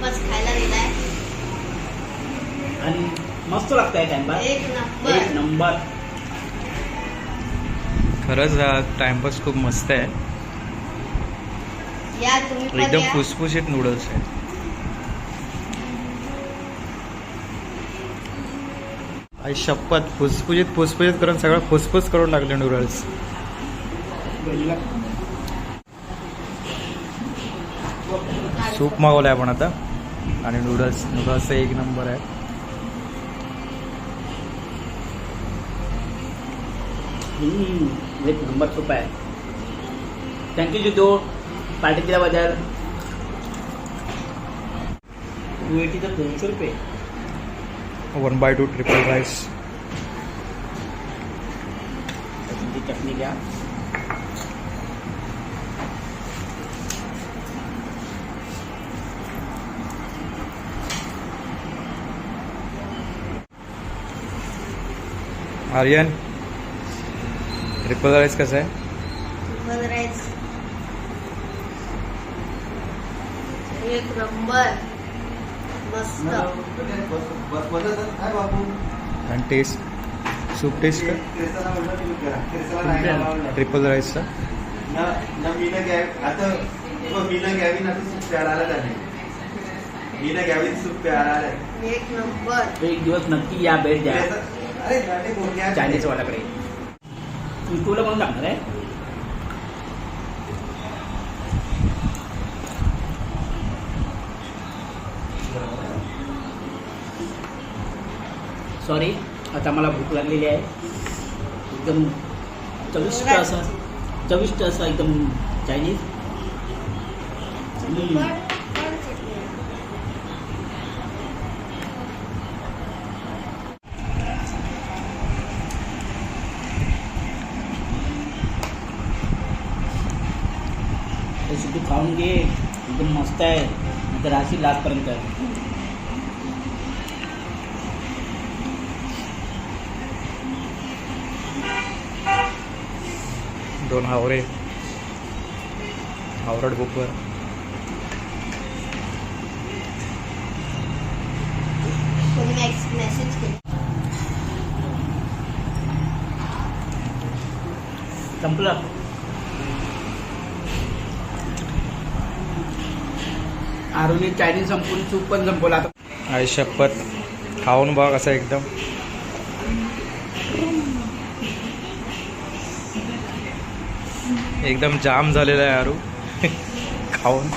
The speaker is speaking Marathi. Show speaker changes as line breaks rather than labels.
टाइमपास खायला दिलाय.
आणि मस्त लागतंय टाइमपास
एक
एक
नंबर
नंबर
खरंच हा टाइमपास खूप मस्त आहे.
या तुम्ही पण
एकदम
या.
फुसफुशीत नूडल्स आहे आई शपथ फुसफुशीत फुसफुशीत करून सगळं फुसफुस करून टाकले नूडल्स सूप मागवलं आहे आपण आता. आणि नूडल्स नूडल्स एक नंबर आहे.
हम्म, एक नंबर सूप आहे. Thank you Jitu. पार्टी दिल्याबद्दल टू एटी तर दोनशे रुपये.
One by two triple rice
त्याची चटणी घ्या.
आर्यन ट्रिपल राईस कसं आहे
Triple rice. एक नंबर मस्त
आणि टेस्ट सूप टेस्ट का ट्रिपल राईसचा
एक नंबर
एक दिवस नक्की या भेट द्या? चायनीज वाल्याकडे तुला म्हणून सांगणार आहे. सॉरी आता मला भूक लागलेली आहे. एकदम चविष्ट असं चविष्ट असं एकदम चायनीज हम्म.
पण- पण चटणी आहे.
हे सुद्धा खाऊन घे. एकदम मस्त आहे. नंतर राशी लास्टपर्यंत
दोन हावरे.
मेसेज केलं.
संपलं. आरोनी चायनीज संपून सूप पण संपवला आता.
आई शपथ. खाऊन बघ असं एकदम. एकदम जाम झालेला आहे आरू. खाऊन.